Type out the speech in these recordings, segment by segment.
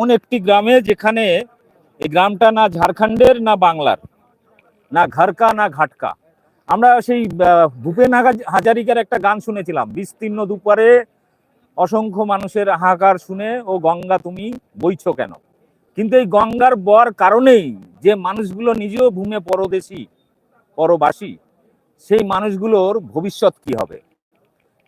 এমন একটি গ্রামে যেখানে এই গ্রামটা না ঝাড়খণ্ডের, না বাংলার, না ঘরকা, না ঘাটকা। আমরা সেই ভূপেন হাজারিকার একটা গান শুনেছিলাম, বিস্তীর্ণ দুপারে অসংখ্য মানুষের হাহাকার শুনে, ও গঙ্গা, তুমি বইছ কেন? কিন্তু এই গঙ্গার বর কারণেই যে মানুষগুলো নিজেও ভূমে পরদেশী, পরবাসী, সেই মানুষগুলোর ভবিষ্যৎ কি হবে?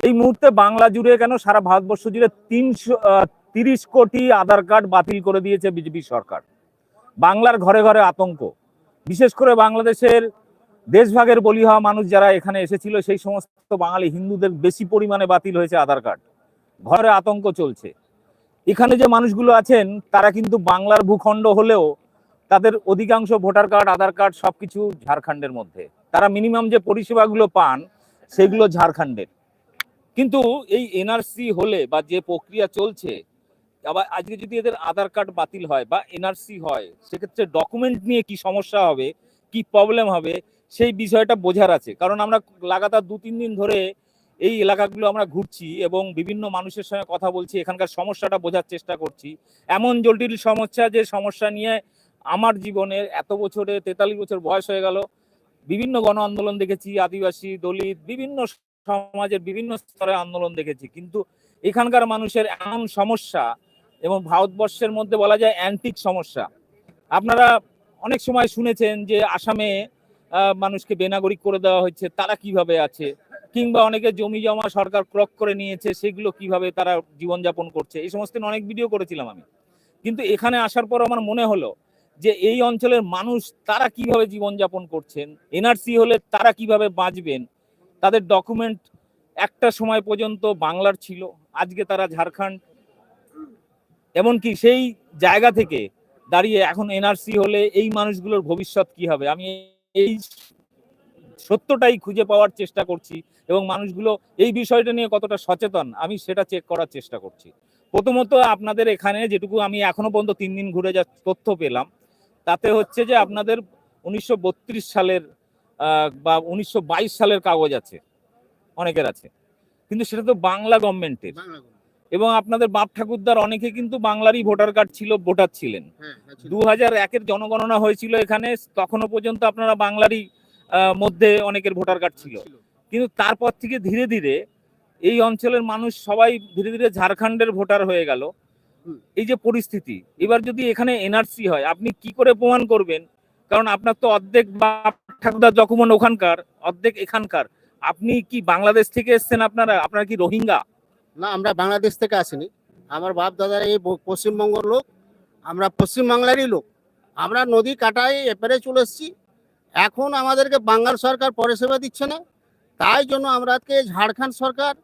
এই মুহূর্তে বাংলা জুড়ে কেন সারা ভারতবর্ষ জুড়ে তিনশো তিরিশ কোটি আধার কার্ড বাতিল করে দিয়েছে বিজেপি সরকার। বাংলার ঘরে ঘরে আতঙ্ক। বিশেষ করে বাংলাদেশের দেশভাগের বলি হওয়া মানুষ যারা এখানে এসেছিল, সেই সমস্ত বাঙালি হিন্দুদের বেশি পরিমাণে বাতিল হয়েছে আধার কার্ড। ঘরে আতঙ্ক চলছে। এখানে যে মানুষগুলো আছেন, তারা কিন্তু বাংলার ভূখণ্ড হলেও তাদের অধিকাংশ ভোটার কার্ড, আধার কার্ড সবকিছু ঝাড়খণ্ডের মধ্যে। তারা মিনিমাম যে পরিষেবাগুলো পান, সেগুলো ঝাড়খণ্ডের। কিন্তু এই এনআরসি হলে বা যে প্রক্রিয়া চলছে আবার আজকে যদি এদের আধার কার্ড বাতিল হয় বা এনআরসি হয়, সেক্ষেত্রে ডকুমেন্ট নিয়ে কি সমস্যা হবে, কি প্রবলেম হবে, সেই বিষয়টা বোঝার আছে। কারণ আমরা লাগাতার দু তিন দিন ধরে এই এলাকাগুলো আমরা ঘুরছি এবং বিভিন্ন মানুষের সঙ্গে কথা বলছি, এখানকার সমস্যাটা বোঝার চেষ্টা করছি। এমন জটিল সমস্যা যে সমস্যা নিয়ে আমার জীবনের এত বছরে তেতাল্লিশ বছর বয়স হয়ে গেল, বিভিন্ন গণ আন্দোলন দেখেছি, আদিবাসী, দলিত, বিভিন্ন সমাজের বিভিন্ন স্তরে আন্দোলন দেখেছি। কিন্তু এখানকার মানুষের এমন সমস্যা এবং ভারতবর্ষের মধ্যে বলা যায় অ্যান্টিক সমস্যা। আপনারা অনেক সময় শুনেছেন যে আসামে মানুষকে বেনাগরিক করে দেওয়া হচ্ছে তারা কীভাবে আছে? কিংবা অনেকে জমি জমা সরকার ক্রক করে নিয়েছে, সেগুলো কীভাবে তারা জীবনযাপন করছে? এই সমস্ত অনেক ভিডিও করেছিলাম আমি। কিন্তু এখানে আসার পর আমার মনে হলো যে এই অঞ্চলের মানুষ তারা কীভাবে জীবনযাপন করছেন? এনআরসি হলে তারা কীভাবে বাঁচবেন? তাদের ডকুমেন্ট একটা সময় পর্যন্ত বাংলার ছিল। আজকে তারা ঝাড়খণ্ড এমনকি সেই জায়গা থেকে দাঁড়িয়ে এখন এনআরসি হলে এই মানুষগুলোর ভবিষ্যৎ কি হবে? আমি এই সত্যটাই খুঁজে পাওয়ার চেষ্টা করছি এবং মানুষগুলো এই বিষয়টা নিয়ে কতটা সচেতন, আমি সেটা চেক করার চেষ্টা করছি। প্রথমত আপনাদের এখানে যেটুকু আমি এখনও পর্যন্ত তিন দিন ঘুরে যা তথ্য পেলাম, তাতে হচ্ছে যে আপনাদের উনিশশো বত্রিশ সালের বা উনিশশো বাইশ সালের কাগজ আছে, অনেকের আছে। কিন্তু সেটা তো বাংলা গভর্নমেন্টের এবং আপনাদের বাপ ঠাকুরদার অনেকে কিন্তু বাংলারই ভোটার কার্ড ছিল ভোটার ছিলেন। দু হাজার একের জনগণনা হয়েছিল এখানে তখনও পর্যন্ত আপনারা বাংলারই মধ্যে অনেকের ভোটার কার্ড ছিল। কিন্তু তারপর থেকে ধীরে ধীরে এই অঞ্চলের মানুষ সবাই ধীরে ধীরে ঝাড়খণ্ডের ভোটার হয়ে গেল। এই যে পরিস্থিতি এবার যদি এখানে এনআরসি হয় আপনি কি করে প্রমাণ করবেন? কারণ আপনার তো অর্ধেক বাপ ঠাকুরদার ডকুমেন্ট ওখানকার অর্ধেক এখানকার। আপনি কি বাংলাদেশ থেকে এসেছেন আপনারা? আপনারা কি রোহিঙ্গা? না, আমরা বাংলাদেশ থেকে আসিনি। আমার বাপ দাদারা এই পশ্চিমবঙ্গের লোক, আমরা পশ্চিমবাংলারই লোক। আমরা নদী কাটায় এপারে চলে এসেছি। এখন আমাদেরকে বাঙ্গাল সরকার পরিষেবা দিচ্ছে না। তাই জন্য আমরা আজকে ঝাড়খণ্ড সরকার,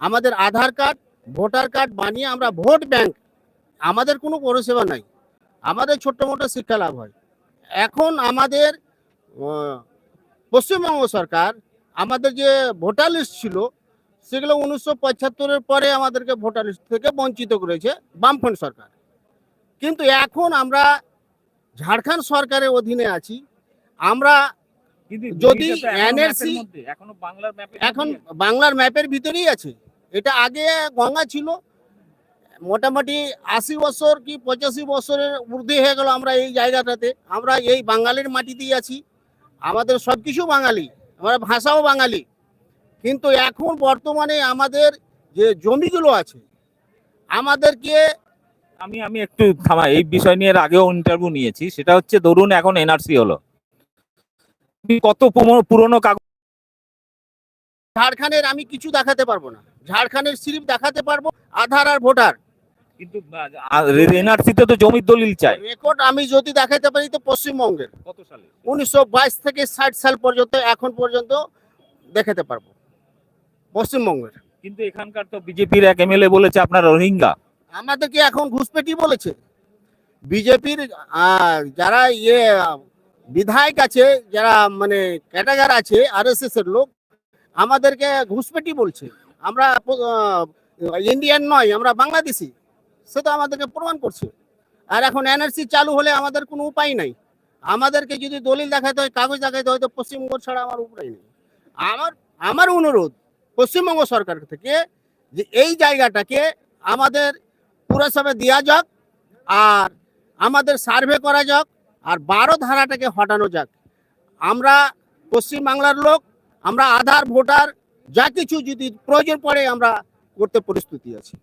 আমাদের আধার কার্ড, ভোটার কার্ড বানিয়ে আমরা ভোট ব্যাংক, আমাদের কোনো পরিষেবা নাই। আমাদের ছোট্ট মোটো শিক্ষা লাভ হয়। এখন আমাদের পশ্চিমবঙ্গ সরকার, আমাদের যে ভোটার লিস্ট ছিল সেগুলো উনিশশো পঁচাত্তরের পরে আমাদেরকে ভোটার লিস্ট থেকে বঞ্চিত করেছে বামফ্রন্ট সরকার। কিন্তু এখন আমরা ঝাড়খণ্ড সরকারের অধীনে আছি। আমরা যদি এখনও এখন বাংলার ম্যাপের ভিতরেই আছে। এটা আগে গঙ্গা ছিল। মোটামুটি আশি বছর কি পঁচাশি বছরের ঊর্ধ্বে হয়ে গেল আমরা এই জায়গাটাতে। আমরা এই বাঙালির মাটিতেই আছি। আমাদের সব কিছু বাঙালি। আমরা ভাষাও বাঙালি। কিন্তু এখন বর্তমানে আমাদের যে জমিগুলো আছে আমাদেরকে আমি আমি একটু থামা এই বিষয় নিয়ে আগেও ইন্টারভিউ নিয়েছি সেটা হচ্ছে ধরুন এখন এনআরসি হলো। কত পুরনো- কাগজ ঝাড়খণ্ডের আমি কিছু দেখাতে পারব না। ঝাড়খণ্ডের স্লিপ দেখাতে পারব আধার আর ভোটার। কিন্তু এনআরসি তে তো জমির দলিল চাই। রেকর্ড আমি যদি দেখাতে পারি তো পশ্চিমবঙ্গের। কত সালে? উনিশশো বাইশ থেকে ষাট সাল পর্যন্ত এখন পর্যন্ত দেখাতে পারব। পশ্চিমবঙ্গের। কিন্তু এখানকার তো বিজেপির এক এমএলএ বলেছে আপনার রোহিঙ্গা। আমাদেরকে এখন ঘুষপেটি বলেছে। বিজেপির যারা ইয়ে বিধায়ক আছে যারা মানে ক্যাটাগার আছে আর এর লোক আমাদেরকে ঘুষপেটি বলছে। আমরা ইন্ডিয়ান নয় আমরা বাংলাদেশি। সে তো আমাদেরকে প্রমাণ করছে। আর এখন এনআরসি চালু হলে আমাদের কোনো উপায় নাই। আমাদেরকে যদি দলিল দেখাতে হয় কাগজ দেখাতে হয় তো পশ্চিমবঙ্গ ছাড়া আমার উপায় নেই। আমার আমার অনুরোধ পশ্চিমবঙ্গ সরকার থেকে যে এই জায়গাটাকে আমাদের পুরসভা দেওয়া যাক আর আমাদের সার্ভে করা যাক আর বারো ধারাটাকে হটানো যাক। আমরা পশ্চিমবাংলার লোক, আমরা আধার, ভোটার, যা কিছু যদি প্রয়োজন পড়ে আমরা করতে প্রস্তুতি আছি।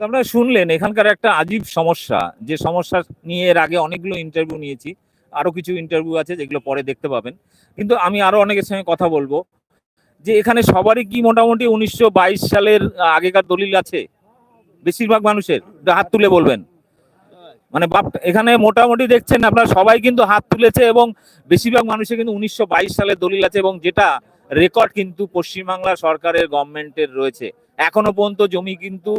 আপনারা শুনলেন, এখানকার একটা আজীব সমস্যা, যে সমস্যা নিয়ে এর আগে অনেকগুলো ইন্টারভিউ নিয়েছি, আরও কিছু ইন্টারভিউ আছে যেগুলো পরে দেখতে পাবেন। কিন্তু আমি আরও অনেকের সঙ্গে কথা বলব। যে এখানে সবারই কি মোটামুটি উনিশশো বাইশ সালের আগেকার দলিল আছে? বেশিরভাগ মানুষের। হাত তুলে বলবেন। মানে বাপ, এখানে মোটামুটি দেখছেন আপনারা সবাই কিন্তু হাত তুলেছে এবং বেশিরভাগ মানুষের কিন্তু উনিশশো বাইশ সালের দলিল আছে এবং যেটা রেকর্ড কিন্তু পশ্চিমবাংলা সরকারের গভর্নমেন্টের রয়েছে। এখনও পর্যন্ত জমি কিন্তু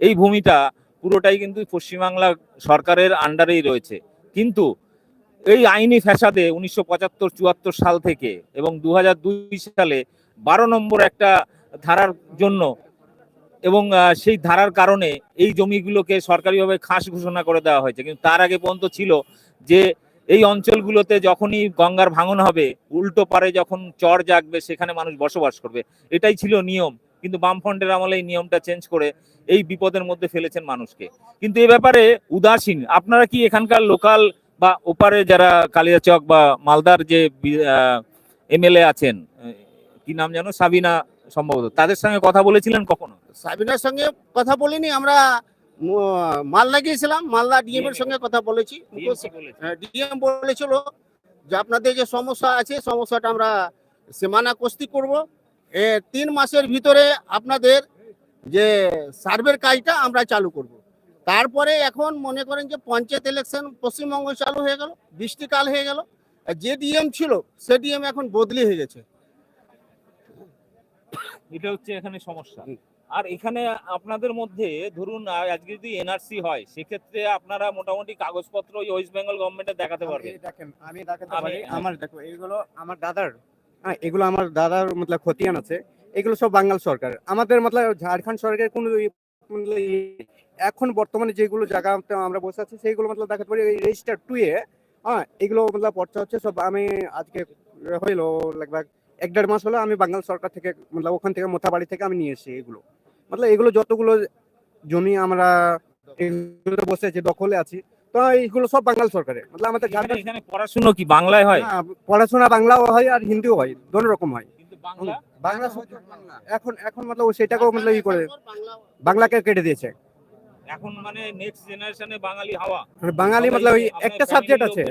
এই ভূমিটা পুরোটাই কিন্তু পশ্চিমবাংলা সরকারের আন্ডারেই রয়েছে। কিন্তু এই আইনি ফ্যাসাদে উনিশশো পঁচাত্তর চুয়াত্তর সাল থেকে এবং দু সালে বারো নম্বর একটা ধারার জন্য এবং সেই ধারার কারণে এই জমিগুলোকে সরকারিভাবে খাস ঘোষণা করে দেওয়া হয়েছে। কিন্তু তার আগে পর্যন্ত ছিল যে এই অঞ্চলগুলোতে যখনই গঙ্গার ভাঙন হবে, উল্টো পারে যখন চর জাগবে, সেখানে মানুষ বসবাস করবে। এটাই ছিল নিয়ম। কিন্তু বামফ্রন্টের আমলে এই নিয়মটা চেঞ্জ করে এই বিপদের মধ্যে ফেলেছেন মানুষকে। কিন্তু এ ব্যাপারে উদাসীন। আপনারা কি এখানকার লোকাল বা ওপারে যারা কালিয়াচক বা মালদার যে এমএলএ আছেন কি নাম জানো সাবিনা সম্ভবত। তাদের সঙ্গে কথা বলেছিলেন কখনো? সাবিনার সঙ্গে কথা বলিনি আমরা মালদা গিয়েছিলাম মালদা ডিএম এর সঙ্গে কথা বলেছি ডিএম বলেছিল যে আপনাদের যে সমস্যা আছে সমস্যাটা আমরা সীমানা কস্তি করব। এ তিন মাসের ভিতরে আপনাদের যে সার্ভের কাজটা আমরা চালু করব। তারপরে এখন মনে করেন যে পঞ্চায়েত ইলেকশন পশ্চিমবঙ্গ চালু হয়ে গেল বৃষ্টিকাল হয়ে গেল। যে ডিএম ছিল সে ডিএম এখন বদলি হয়ে গেছে। এটা হচ্ছে এখানে সমস্যা। আর এখানে আপনাদের মধ্যে ধরুন আজকে যদি এনআরসি হয় সেক্ষেত্রে আপনারা মোটামুটি কাগজপত্র ওই ওয়েস্ট বেঙ্গল গভর্নমেন্টে দেখাতে পারবেন। আমি দেখেন আমি দেখাতে পারি। আমার দেখো এগুলো আমার দাদার হ্যাঁ এগুলো আমার দাদার মতলব খতিয়ান আছে এগুলো সব বাঙ্গাল সরকার। আমাদের মতলব ঝাড়খণ্ড সরকারের কোনো এখন বর্তমানে যেগুলো জায়গা আমরা বসে আছি সেইগুলো মতলব দেখাতে পারি রেজিস্টার টু এ হ্যাঁ এগুলো মতলব পড়তে হচ্ছে সব আমি আজকে হইল লাগভাগ এক দেড় মাস হলো আমি বাঙাল সরকার থেকে মতলব ওখান থেকে মোথাবাড়ি থেকে আমি নিয়ে এসেছি এগুলো। মতলব এগুলো যতগুলো জমি আমরা বসে আছি দখলে আছি তো এইগুলো সব বাঙ্গাল সরকারের। মতলব আমাদের এখানে পড়াশুনো কি বাংলায় হয়? হ্যাঁ, পড়াশোনা বাংলাও হয় আর হিন্দিও হয় দোনো রকম হয়। বাংলা? এখন এখন মতলব সেটাকেও মতলব ই করে বাংলাকে কেটে দিয়েছে। এখন মানে নেক্সট জেনারেশনে বাঙালি হাওয়া। বাঙালি মতলব একটা সাবজেক্ট আছে।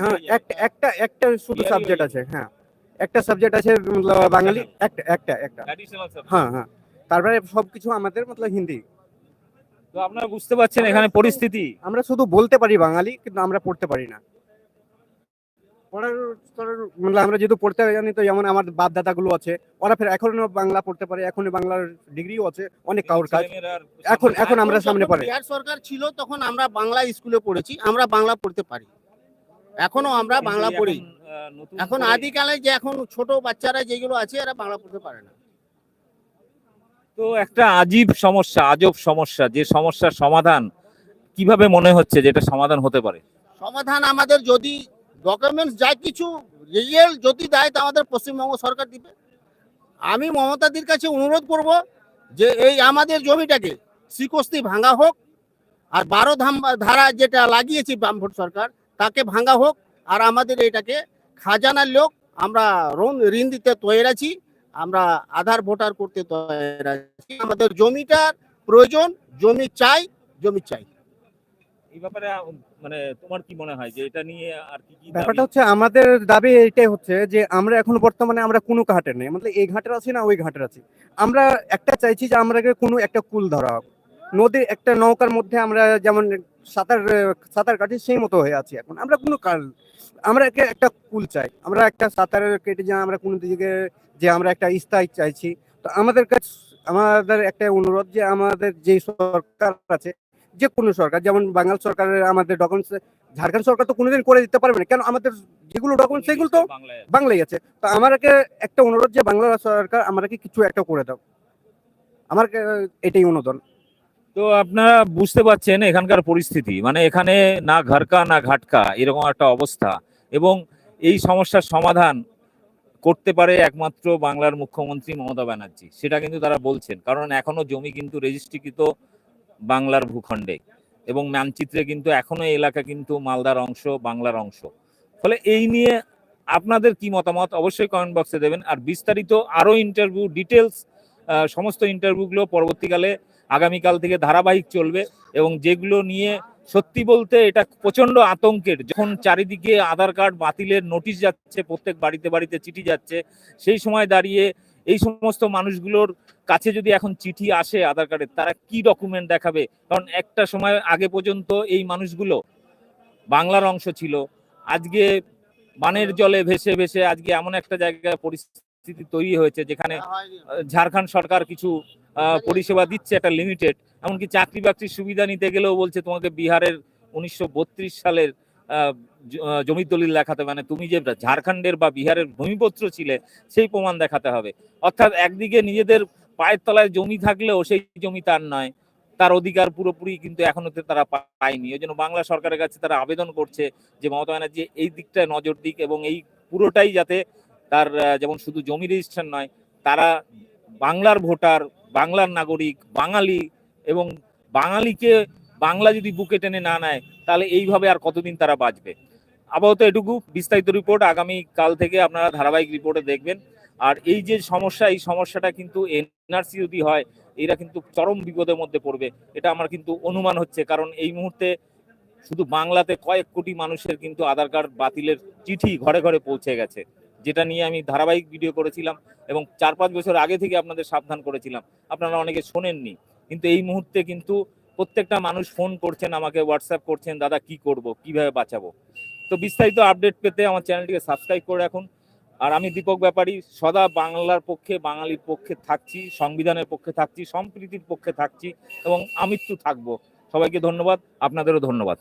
হ্যাঁ হ্যাঁ একটা একটা একটা শুধু সাবজেক্ট আছে হ্যাঁ। একটা সাবজেক্ট আছে বাঙালি একটা একটা একটা। হ্যাঁ হ্যাঁ। তারপরে সবকিছু আমাদের মতলব হিন্দি। তো আপনারা বুঝতে পারছেন এখানে পরিস্থিতি? আমরা শুধু বলতে পারি বাঙালি কিন্তু আমরা পড়তে পারি না। পড়ার মানে আমরা যেহেতু পড়তে জানি তো যেমন আমার বাপ দাদা গুলো আছে ওরা ফের এখনও বাংলা পড়তে পারে এখনও বাংলার ডিগ্রিও আছে অনেক কাউর কাজ। এখন এখন আমরা সামনে পারে বিহার সরকার ছিল তখন আমরা বাংলা স্কুলে পড়েছি আমরা বাংলা পড়তে পারি। এখনও আমরা বাংলা পড়ি। নতুন এখন আদিকালে যে এখন ছোট বাচ্চারা যেগুলো আছে এরা বাংলা পড়তে পারে না। তো একটা আজীব সমস্যা আজব সমস্যা যে সমস্যার সমাধান কীভাবে মনে হচ্ছে যেটা সমাধান হতে পারে? সমাধান আমাদের যদি ডকুমেন্টস যা কিছু রিয়েল যদি দেয় তা আমাদের পশ্চিমবঙ্গ সরকার দিবে। আমি মমতাদির কাছে অনুরোধ করব যে এই আমাদের জমিটাকে শ্রীকস্তি ভাঙা হোক আর বারো ধাম ধারা যেটা লাগিয়েছি বামভোট সরকার তাকে ভাঙা হোক আর আমাদের এটাকে খাজানার লোক আমরা ঋণ ঋণ দিতে তৈরি আছি আমরা আধার ভোটার করতে তৈরি আছি। আমাদের জমিটার প্রয়োজন জমি চাই জমি চাই। এই ব্যাপারে মানে তোমার কি মনে হয় যে এটা নিয়ে আর কি কি ব্যাপারটা হচ্ছে আমাদের দাবি এটাই হচ্ছে যে আমরা এখন বর্তমানে আমরা কোনো ঘাটে নেই। মানে এই ঘাটের আছি না ওই ঘাটের আছি। আমরা একটা চাইছি যে আমরা কোনো একটা কুল ধরা হোক। নদীর একটা নৌকার মধ্যে আমরা যেমন সাঁতার সাঁতার কাটি সেই মতো হয়ে আছি এখন। আমরা কোনো কাল আমরা একে- একটা কুল চাই। আমরা একটা সাঁতার কেটে যে আমরা কোনো দিকে যে আমরা একটা স্থায়ী চাইছি। তো আমাদের কাছে আমাদের একটা অনুরোধ যে আমাদের যে সরকার আছে যে কোনো সরকার যেমন বাঙাল সরকারের আমাদের ডকুমেন্টস ঝাড়খণ্ড সরকার তো কোনোদিন করে দিতে পারবে না। কেন? আমাদের যেগুলো ডকুমেন্ট সেগুলো তো বাংলায় আছে। তো আমাকে একটা অনুরোধ যে বাংলা সরকার আমাকে কিছু একটা করে দাও। আমার এটাই অনুদান। তো আপনারা বুঝতে পারছেন এখানকার পরিস্থিতি। মানে এখানে না ঘরকা না ঘাটকা, এরকম একটা অবস্থা। এবং এই সমস্যার সমাধান করতে পারে একমাত্র বাংলার মুখ্যমন্ত্রী মমতা ব্যানার্জি। সেটা কিন্তু তারা বলছেন। কারণ এখনও জমি কিন্তু রেজিস্ট্রিকৃত বাংলার ভূখণ্ডে। এবং মানচিত্রে কিন্তু এখনও এলাকা কিন্তু মালদার অংশ, বাংলার অংশ। ফলে এই নিয়ে আপনাদের কি মতামত? অবশ্যই কমেন্ট বক্সে দেবেন। আর বিস্তারিত আরও ইন্টারভিউ ডিটেলস সমস্ত ইন্টারভিউগুলো পরবর্তীকালে আগামীকাল থেকে ধারাবাহিক চলবে এবং যেগুলো নিয়ে সত্যি বলতে এটা প্রচণ্ড আতঙ্কের। যখন চারিদিকে আধার কার্ড বাতিলের নোটিশ যাচ্ছে, প্রত্যেক বাড়িতে বাড়িতে চিঠি যাচ্ছে, সেই সময় দাঁড়িয়ে এই সমস্ত মানুষগুলোর কাছে যদি এখন চিঠি আসে আধার কার্ডের, তারা কি ডকুমেন্ট দেখাবে? কারণ একটা সময় আগে পর্যন্ত এই মানুষগুলো বাংলার অংশ ছিল। আজকে বানের জলে ভেসে ভেসে আজকে এমন একটা জায়গায় পরিস্থিতি তৈরি হয়েছে যেখানে আহ, ঝাড়খণ্ড সরকার কিছু পরিষেবা দিচ্ছে একটা লিমিটেড এমনকি চাকরি বাকরির সুবিধা নিতে গেলেও বলছে তোমাকে বিহারের উনিশশো সালের জমির দলিল দেখাতে মানে তুমি যে ঝাড়খণ্ডের বা বিহারের ভূমিপত্র ছিলে সেই প্রমাণ দেখাতে হবে। অর্থাৎ একদিকে নিজেদের পায়ের তলায় জমি থাকলেও সেই জমি তার নয়। তার অধিকার পুরোপুরি কিন্তু এখনও তারা পায়নি। ওই জন্য বাংলা সরকারের কাছে তারা আবেদন করছে যে মমতা ব্যানার্জি এই দিকটায় নজর দিক এবং এই পুরোটাই যাতে তার যেমন শুধু জমি রেজিস্ট্রেশন নয়, তারা বাংলার ভোটার, বাংলার নাগরিক, বাঙালি এবং বাঙালিকে বাংলা যদি বুকে টেনে না নেয়, তাহলে এইভাবে আর কতদিন তারা বাঁচবে? আপাতত এটুকু, বিস্তারিত রিপোর্ট আগামী কাল থেকে আপনারা ধারাবাহিক রিপোর্টে দেখবেন। আর এই যে সমস্যা, এই সমস্যাটা কিন্তু এনআরসি যদি হয়, এরা কিন্তু চরম বিপদের মধ্যে পড়বে, এটা আমার কিন্তু অনুমান হচ্ছে। কারণ এই মুহূর্তে শুধু বাংলাতে কয়েক কোটি মানুষের কিন্তু আধার কার্ড বাতিলের চিঠি ঘরে ঘরে পৌঁছে গেছে। যেটা নিয়ে আমি ধারাবাহিক ভিডিও করেছিলাম এবং চার পাঁচ বছর আগে থেকে আপনাদের সাবধান করেছিলাম। আপনারা অনেকে শোনেননি। কিন্তু এই মুহূর্তে কিন্তু প্রত্যেকটা মানুষ ফোন করছেন, আমাকে হোয়াটসঅ্যাপ করছেন, দাদা, কি করব? কীভাবে বাঁচাবো? তো বিস্তারিত আপডেট পেতে আমার চ্যানেলটিকে সাবস্ক্রাইব করে রাখুন। আর আমি দীপক ব্যাপারী, সদা বাংলার পক্ষে, বাঙালির পক্ষে থাকছি, সংবিধানের পক্ষে থাকছি, সম্প্রীতির পক্ষে থাকছি এবং আমৃত্যু থাকব। সবাইকে ধন্যবাদ, আপনাদেরও ধন্যবাদ।